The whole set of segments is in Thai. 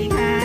ดีค่ะ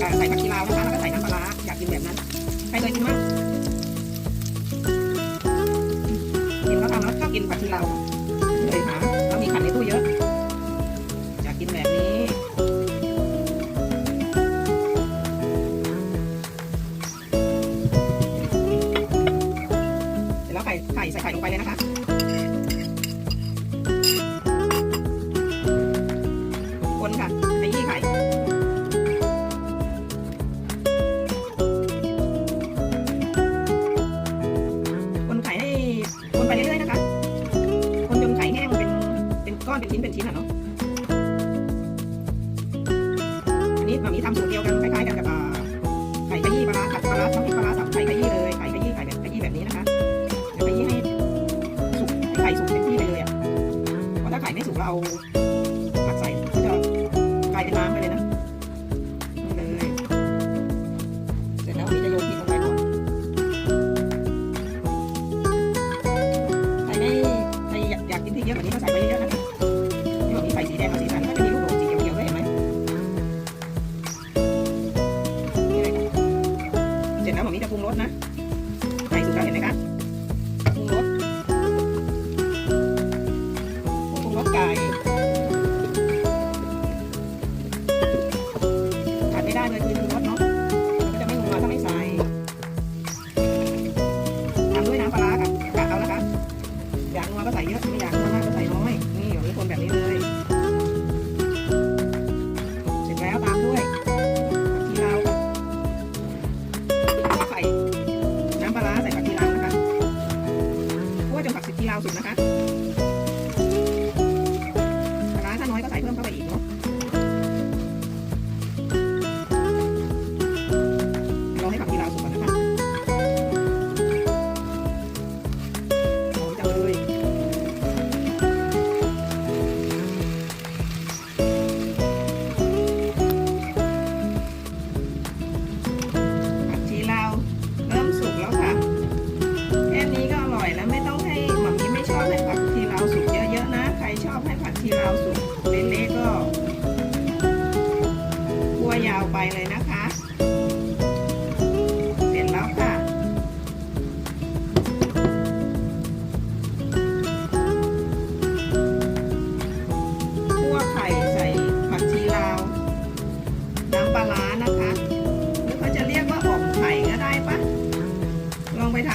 ใส่ผักชีลาวนะคะแล้วก็ใส่น้ำปลาอยากกินแบบนั้นใครเคยกินบ้างเห็นเขาทำแล้วชอบกินผักชีลาวิ้นเป็นชิ้นอะเนาะ อันนี้แบบนี้ทำสูตรเดียวกันคล้ายๆกันกับไข่ขยี้ปลาร้าผัดปลาร้าทำพริกปลาร้าสับไข่ขยี้เลย ไข่ขยี้ไข่แบบขยี้แบบนี้นะคะไข่ขยี้ให้สุกไข่สุกเต็มที่ไปเลยอะเพราะถ้าไข่ไม่สุกเรา นะผมนี้จะปรุงรสนะใส่สุกแล้วเห็นไหมคะ ยาวสุดนะคะ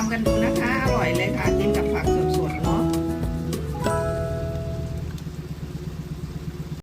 tanamkan dulu.